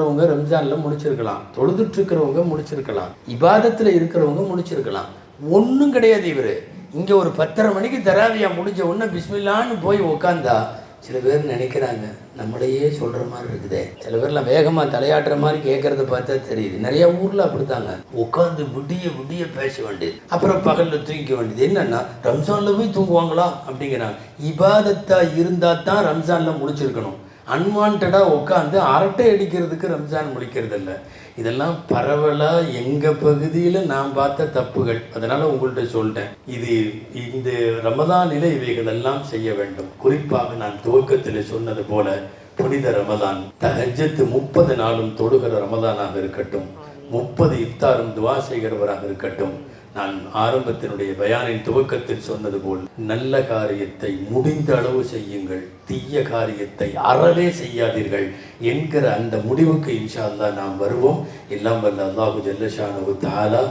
இருக்கிறவங்க ரம்ஜான்ல முடிச்சிருக்கலாம். தொழுதுட்டு இருக்கிறவங்க முடிச்சிருக்கலாம். இபாதத்துல இருக்கிறவங்க முடிச்சிருக்கலாம். ஒன்றும் கிடையாது இவர். இங்க ஒரு பத்தரை மணிக்கு தராவியா முடிஞ்ச உடனே பிஸ்மில்லான்னு போய் உக்காந்தா சில பேர் நினைக்கிறாங்க நம்மளையே சொல்ற மாதிரி இருக்குதே. சில பேர்லாம் வேகமா தலையாடுற மாதிரி கேட்கறத பார்த்தா தெரியுது. நிறைய ஊர்ல அப்படித்தாங்க. உட்காந்து விடிய விடிய பேச வேண்டியது. அப்புறம் பகல்ல தூங்கிக்க வேண்டியது. என்னன்னா ரம்ஜான்ல போய் தூங்குவாங்களா? அப்படிங்கிறாங்க. இபாதத்தா இருந்தா தான் ரம்ஜான்ல முடிச்சிருக்கணும். அன்வான்டாக உட்காந்து அரட்டை அடிக்கிறதுக்கு ரம்ஜான் முடிக்கிறது இல்லை இதெல்லாம் பரவலாக எங்கள் பகுதியில் நான் பார்த்த தப்புகள். அதனால் உங்கள்கிட்ட சொல்லிட்டேன் இது இந்த ரமதானில் இவைகள் எல்லாம் செய்ய வேண்டும். குறிப்பாக நான் துவக்கத்தில் சொன்னது போல புனித ரமதான் தஹஜத்து முப்பது நாளும் தொடுகிற ரமதானாக இருக்கட்டும் முப்பது இஃப்தாரும் துவா செய்கிறவராக இருக்கட்டும் நான் ஆரம்பத்தினுடைய பயானின் துவக்கத்தில் சொன்னது போல் நல்ல காரியத்தை முடிந்த அளவு செய்யுங்கள் தீய காரியத்தை அறவே செய்யாதீர்கள் என்கிற அந்த முடிவுக்கு இன்ஷா அல்லாஹ் நாம் வருவோம். எல்லாம் வல்ல அல்லாஹு ஜல்லஷானு தாலா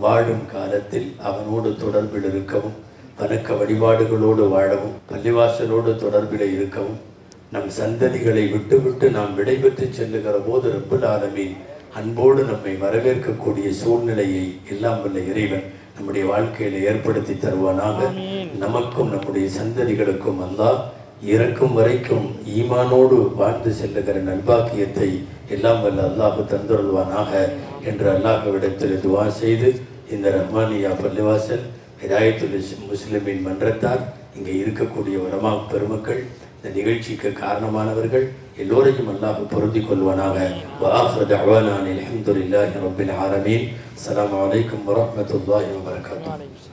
வாழும் காலத்தில் அவனோடு தொடர்பில் இருக்கவும் வணக்க வழிபாடுகளோடு வாழவும் பள்ளிவாசலோடு தொடர்பில் இருக்கவும் நம் சந்ததிகளை விட்டுவிட்டு நாம் விடைபெற்று செல்லுகிற போது ரப்புல் ஆலமீன் அன்போடு நம்மை வரவேற்கக்கூடிய சூழ்நிலையை எல்லாம் வல்ல இறைவன் நம்முடைய வாழ்க்கையில ஏற்படுத்தி தருவானாக. நமக்கும் நம்முடைய சந்ததிகளுக்கும் அல்லாஹ் இறக்கும் வரைக்கும் ஈமானோடு வாழ்ந்து செல்லுகிற நல்பாக்கியத்தை எல்லாம் வல்ல அல்லாஹ் தந்துருள்வானாக என்று அல்லாஹ்விடத்தில் துவா செய்து இந்த ரஹ்மானியா பள்ளிவாசல் ஹிதாயத்துல் முஸ்லிமின் மன்றத்தார் இங்கே இருக்கக்கூடிய உலமா பெருமக்கள் இந்த நிகழ்ச்சிக்கு காரணமானவர்கள் எல்லோரையும் அல்லாஹ் பொருந்திக் கொள்வானாக. வாஹர் தஅவானா அனில் ஹம்துலில்லாஹி ரப்பில் ஆலமீன். அஸ்ஸலாமு அலைக்கும் வரஹ்மத்துல்லாஹி வபரகாத்துஹு.